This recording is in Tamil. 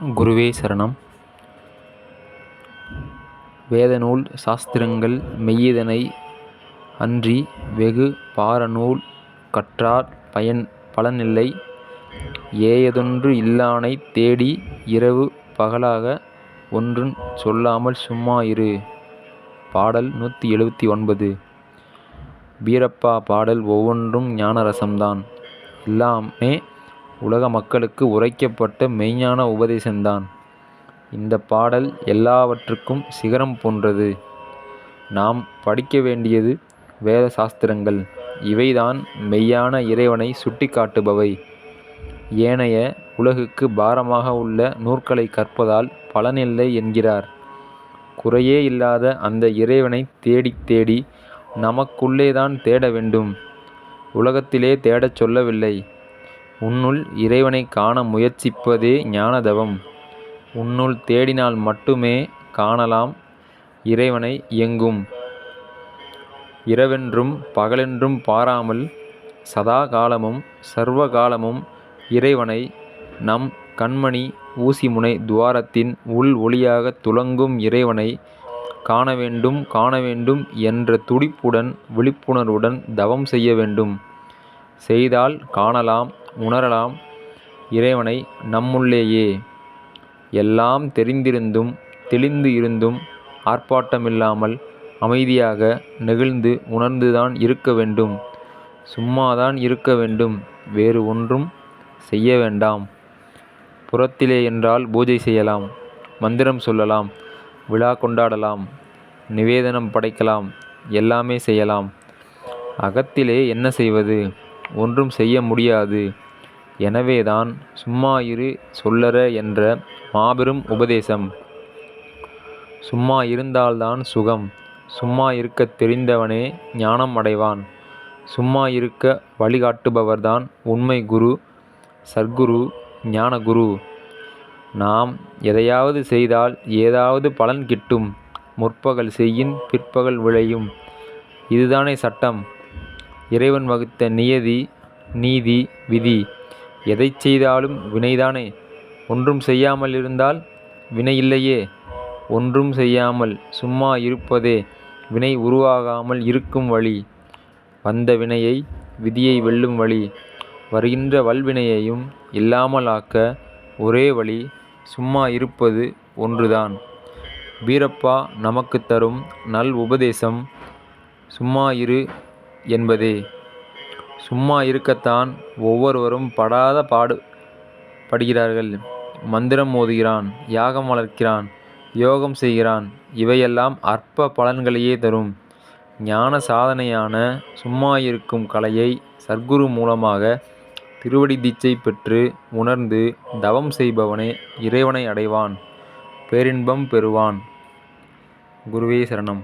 குருவே சரணம் வேதநூல் சாஸ்திரங்கள் மெய்யதனை அன்றி வெகு பாரநூல் கற்றார் பயன் பலனில்லை ஏயதொன்று இல்லானைத் தேடி இரவு பகலாக ஒன்றும் சொல்லாமல் சும்மா இரு. பாடல் நூற்றி எழுபத்தி ஒன்பது பீரப்பா பாடல் ஒவ்வொன்றும் ஞானரசம்தான். எல்லாமே உலக மக்களுக்கு உரைக்கப்பட்ட மெய்ஞான உபதேசந்தான். இந்த பாடல் எல்லாவற்றுக்கும் சிகரம் போன்றது. நாம் படிக்க வேண்டியது வேத சாஸ்திரங்கள். இவைதான் மெய்யான இறைவனை சுட்டிக்காட்டுபவை ஏனைய உலகுக்கு பாரமாக உள்ள நூற்களைக் கற்பதால் பலனில்லை என்கிறார். குறையே இல்லாத அந்த இறைவனைத் தேடித் தேடி நமக்குள்ளேதான் தேட வேண்டும். உலகத்திலே தேடச் சொல்லவில்லை. உன்னுள் இறைவனைக் காண முயற்சிப்பதே ஞான தவம். உன்னுள் தேடினால் மட்டுமே காணலாம் இறைவனை எங்கும். இரவென்றும் பகலென்றும் பாராமல் சதா காலமும் சர்வ காலமும் இறைவனை நம் கண்மணி ஊசிமுனை துவாரத்தின் உள் ஒளியாகத் துலங்கும் வேண்டும் காண வேண்டும் என்ற துடிப்புடன் விழிப்புணர்வுடன் தவம் செய்ய வேண்டும். செய்தால் காணலாம் உணரலாம் இறைவனை நம்முள்ளேயே. எல்லாம் தெரிந்திருந்தும் தெளிந்து இருந்தும் ஆர்ப்பாட்டமில்லாமல் அமைதியாக நெகிழ்ந்து உணர்ந்துதான் இருக்க வேண்டும். சும்மாதான் இருக்க வேண்டும் வேறு ஒன்றும் செய்ய வேண்டாம். புறத்திலே என்றால் பூஜை செய்யலாம் மந்திரம் சொல்லலாம் விழா கொண்டாடலாம் நிவேதனம் படைக்கலாம் எல்லாமே செய்யலாம். அகத்திலே என்ன செய்வது? ஒன்றும் செய்ய முடியாது. எனவேதான் சும்மா இரு சொல்லற என்ற மாபெரும் உபதேசம். சும்மா இருந்தால்தான் சுகம். சும்மா இருக்கத் தெரிந்தவனே ஞானம் அடைவான். சும்மா இருக்க வழிகாட்டுபவர்தான் உண்மை குரு சர்க்குரு ஞானகுரு நாம் எதையாவது செய்தால் ஏதாவது பலன் கிட்டும். முற்பகல் செய்யின் பிற்பகல் விளையும். இதுதானே சட்டம். இறைவன் வகுத்த நியதி நீதி விதி. எதை செய்தாலும் வினைதானே. ஒன்றும் செய்யாமல் இருந்தால் வினை இல்லையே. ஒன்றும் செய்யாமல் சும்மா இருப்பதே வினை உருவாகாமல் இருக்கும் வழி. வந்த வினையை விதியை வெல்லும் வழி. வருகின்ற வல்வினையையும் இல்லாமல் ஆக்க ஒரே வழி சும்மா இருப்பது ஒன்றுதான். வீரப்பா நமக்கு தரும் நல் உபதேசம் சும்மா இரு என்பதே. சும்மா இருக்கத்தான் ஒவ்வொருவரும் படாத பாடு படுகிறார்கள். மந்திரம் ஓதுகிறான் யாகம் வளர்க்கிறான் யோகம் செய்கிறான் இவையெல்லாம் அற்ப பலன்களையே தரும். ஞான சாதனையான சும்மா இருக்கும் கலையை சர்க்குரு மூலமாக திருவடி தீட்சை பெற்று உணர்ந்து தவம் செய்பவனே இறைவனை அடைவான் பேரின்பம் பெறுவான். குருவே சரணம்